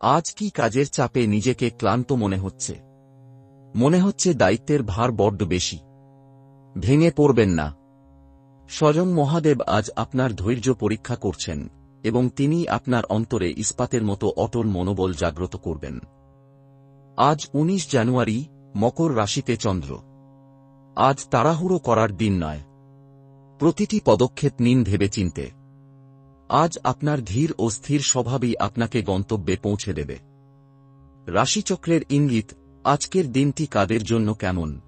আজ কি কাজের চাপে নিজেকে ক্লান্ত মনে হচ্ছে? মনে হচ্ছে দায়িত্বের ভার বড্ড বেশি। ভেঙে পড়বেন না। স্বয়ং মহাদেব আজ আপনার ধৈর্য পরীক্ষা করছেন এবং তিনি আপনার অন্তরে ইস্পাতের মতো অটল মনোবল জাগ্রত করবেন। আজ ১৯ জানুয়ারি, মকর রাশিতে চন্দ্র। আজ তাড়াহুড়ো করার দিন নয়। প্রতিটি পদক্ষেপ নিন ভেবেচিন্তে। আজ আপনার ধীর ও স্থির স্বভাবই আপনাকে গন্তব্যে পৌঁছে দেবে। রাশিচক্রের ইঙ্গিত, আজকের দিনটি কাদের জন্য কেমন?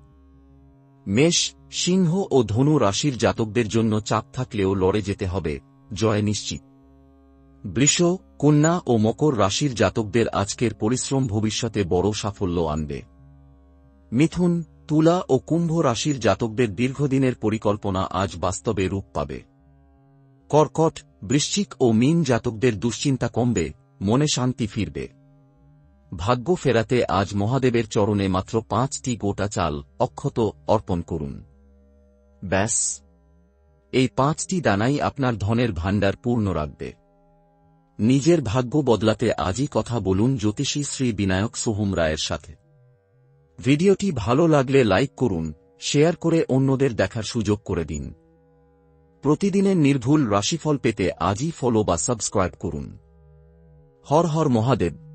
মেষ, সিংহ ও ধনু রাশির জাতকদের জন্য চাপ থাকলেও লড়ে যেতে হবে, জয় নিশ্চিত। বৃষ, কন্যা ও মকর রাশির জাতকদের আজকের পরিশ্রম ভবিষ্যতে বড় সাফল্য আনবে। মিথুন, তুলা ও কুম্ভ রাশির জাতকদের দীর্ঘদিনের পরিকল্পনা আজ বাস্তবে রূপ পাবে। কর্কট, বৃশ্চিক ও মীন জাতকদের দুশ্চিন্তা কমবে, মনে শান্তি ফিরবে। ভাগ্য ফেরাতে আজ মহাদেবের চরণে মাত্র পাঁচটি গোটা চাল অক্ষত অর্পণ করুন। ব্যাস। এই পাঁচটি দানাই আপনার ধনের ভাণ্ডার পূর্ণ রাখবে। নিজের ভাগ্য বদলাতে আজই কথা বলুন জ্যোতিষী শ্রী বিনায়ক সোহম রায়ের সাথে। ভিডিওটি ভালো লাগলে লাইক করুন, শেয়ার করে অন্যদের দেখার সুযোগ করে দিন। প্রতিদিনের নির্ভুল রাশিফল পেতে আজই ফলো বা সাবস্ক্রাইব করুন। হর হর মহাদেব।